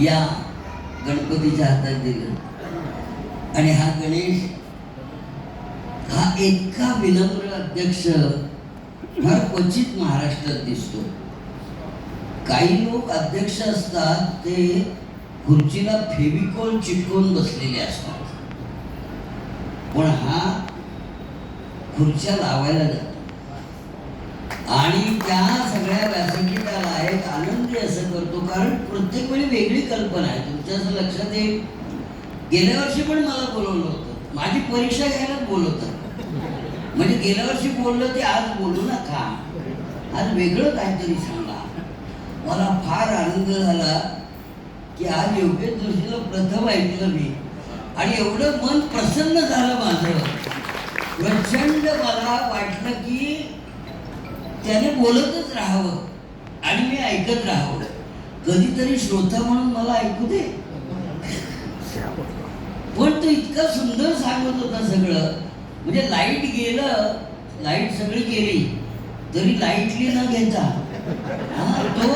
या गणपतीच्या हातात दिलं. आणि हा गणेश हा इतका विनम्र अध्यक्ष फार क्वचित महाराष्ट्रात दिसतो. काही लोक अध्यक्ष असतात ते खुर्चीला फेविकॉल चिटकवून बसलेले असतात. पण हा खुर्च्या लावायला जातो. आणि त्या सगळ्या व्यासपीठाला एक आनंदी असं करतो कारण प्रत्येक वेळी वेगळी कल्पना आहे. तुमच्या असं लक्षात येईल. गेल्या वर्षी पण मला बोलवलं होतं. माझी परीक्षा घ्यायलाच बोलवतात. म्हणजे गेल्या वर्षी बोललं ते आज बोलू नका. आज वेगळं काहीतरी सांगा. मला फार आनंद झाला की आज योग्य दृष्टीला प्रथम ऐकलं मी. आणि एवढं मन प्रसन्न झालं माझं. प्रचंड मला वाटलं की त्याने बोलतच राहावं. आणि मी ऐकत राहावं. कधीतरी श्रोता म्हणून मला ऐकू दे. पण तो इतका सुंदर सांगत होता सगळं. म्हणजे लाइट गेलं लाइट सगळी गेली तरी लाईटली न घेता तो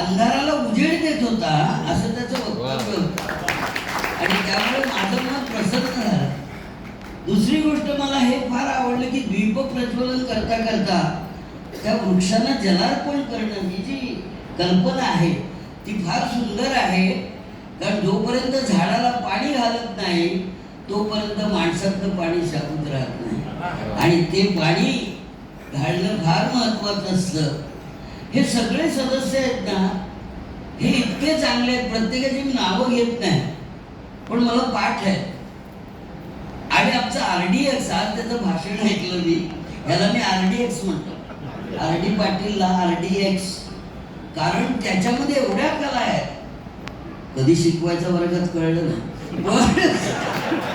अंधाराला उजेड देत होता असं त्याचं वक्तव्य होतं. आणि त्यामुळे माझं मन प्रसन्न झालं. दुसरी गोष्ट मला हे फार आवडलं की द्वीप प्रज्वलन करता करता त्या वृक्षांना जलार्पण करणं ही जी कल्पना आहे. ती फार सुंदर आहे. कारण जोपर्यंत झाडाला पाणी घालत नाही तोपर्यंत माणसातलं पाणी शाबूत राहत नाही. आणि ते पाणी घालणं फार महत्वाचं असतं. हे सगळे सदस्य आहेत ना हे इतके चांगले आहेत प्रत्येकाची मी नावं घेत नाही. पण मला पाठ आहे. आणि आमचं आर डी एक्स आज त्याचं भाषण ऐकलं मी. याला मी आर डी एक्स म्हणतो. आर डी पाटीलला आर डी एक्स कारण त्याच्यामध्ये एवढ्या कला आहेत. कधी शिकवायचा वर्गात कळलं ना?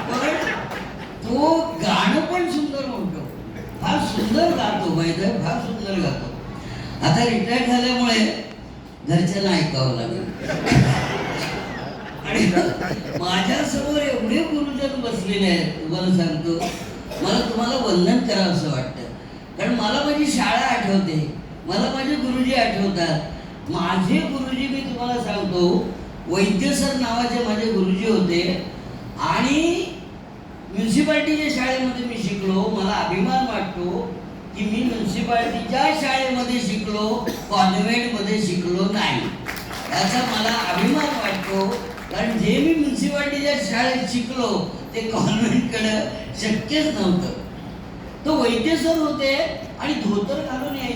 पण तो गाणं पण सुंदर म्हणतो. फार सुंदर गातो माहीत फार सुंदर गातो. आता रिटायर झाल्यामुळे घरच्यांना ऐकावं लागेल. आणि माझ्यासमोर एवढे गुरुजन बसलेले आहेत तुम्हाला सांगतो. मला तुम्हाला वंदन करावं असं वाटतं. कारण मला माझी शाळा आठवते. मला माझे गुरुजी आठवतात. माझे गुरुजी मी तुम्हाला सांगतो वैद्यसर नावाचे माझे गुरुजी होते आणि म्युन्सिपाल्टीच्या शाळेमध्ये मी शिकलो. मला अभिमान वाटतो की मी म्युन्सिपाल्टीच्या शाळेमध्ये शिकलो कॉन्व्हेंटमध्ये शिकलो नाही. याचा मला अभिमान वाटतो. कारण जे मी म्युन्सिपाल्टीच्या शाळेत शिकलो ते कॉन्व्हेंटकडं शक्यच नव्हतं. तो वैद्यसर होते आणि धोतर घालून यायचे.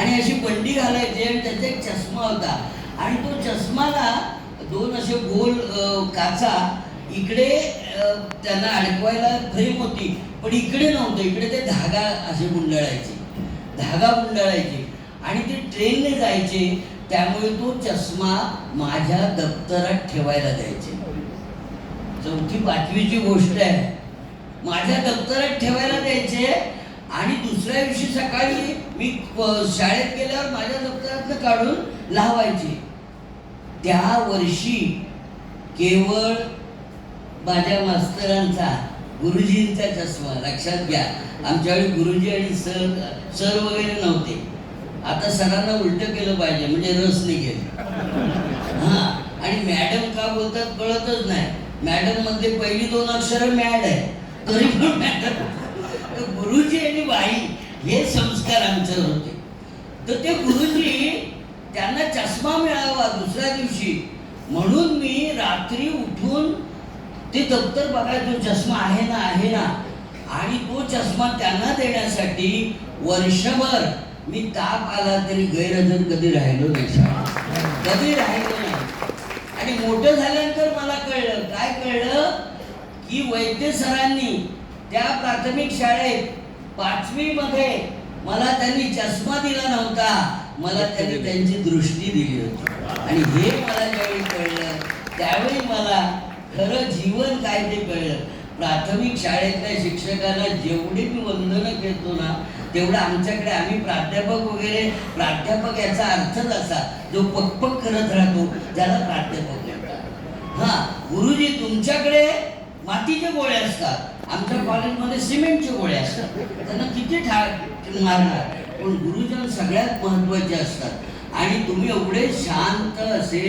आणि अशी बंडी घालायचे आणि त्याचा एक चष्मा होता. आणि तो चष्माला दोन असे गोल काचा इकडे त्यांना अडकवायला फ्रेम होती. पण इकडे नव्हतं. इकडे ते धागा असे गुंडाळायचे. धागा गुंडाळायचे. आणि ते ट्रेनने जायचे. त्यामुळे तो चष्मा माझ्या दप्तरात ठेवायला द्यायचे. चौथी पाचवीची गोष्ट आहे. माझ्या दप्तरात ठेवायला द्यायचे. आणि दुसऱ्या दिवशी सकाळी मी शाळेत गेल्यावर माझ्या दप्तरातनं काढून लावायचे. त्या वर्षी केवळ माझ्या मास्तरांचा गुरुजींचा चष्मा लक्षात घ्या. आमच्या वेळी गुरुजी आणि सर सर वगैरे नव्हते. आता सरांना उलट केलं पाहिजे म्हणजे रस निघेल हा आणि मॅडम का बोलतात कळतच नाही. मॅडममध्ये पहिली दोन अक्षर मॅड आहे. तरी पण मॅडम गुरुजी आणि बाई हे संस्कार आमच्यावर होते. तर ते गुरुजी त्यांना चष्मा मिळावा दुसऱ्या दिवशी. म्हणून मी रात्री उठून ते दप्तर बघायचो चष्मा आहे ना आहे ना? आणि तो चष्मा त्यांना देण्यासाठी वर्षभर मी ताप आला तरी गैरहजर कधी राहिलो नाही. कधी राहिलो नाही. आणि मोठं झाल्यानंतर मला कळलं. काय कळलं? की वैद्य सरांनी त्या प्राथमिक शाळेत पाचवी मध्ये मला त्यांनी चष्मा दिला नव्हता. मला त्यांनी त्यांची दृष्टी दिली होती. आणि हे मला ज्यावेळी कळलं त्यावेळी मला खरं जीवन काय ते कळलं. प्राथमिक शाळेतल्या शिक्षकांना जेवढी मी वंदनं घेतो ना तेवढं आमच्याकडे आम्ही प्राध्यापक वगैरे प्राध्यापक याचा अर्थच असा जो पकपक करत राहतो त्याला प्राध्यापक म्हणतात. हा गुरुजी तुमच्याकडे मातीचे गोळे असतात. आमच्या कॉलेजमध्ये सिमेंटचे गोळे असतात. त्यांना किती ठार मारणार? पण गुरुजन सगळ्यात महत्त्वाचे असतात. आणि तुम्ही एवढे शांत असे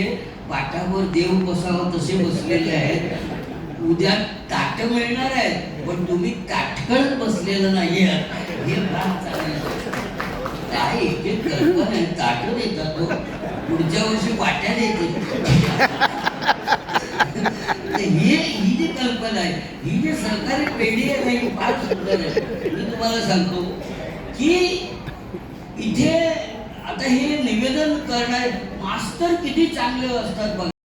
पाठावर देव बसावं तसे बसलेले आहेत. उद्या ताट मिळणार आहेत पण तुम्ही ताटकळत बसलेलं नाही हे काय एक एक कल्पना ताट देतात हो. पुढच्या वर्षी वाट्या देते तर हे ही जी आहे. ही जी सरकारी पेढी आहे ना ही फार सुंदर आहे. मी तुम्हाला सांगतो की इथे आता हे निवेदन करणारे मास्तर किती चांगले असतात बघा.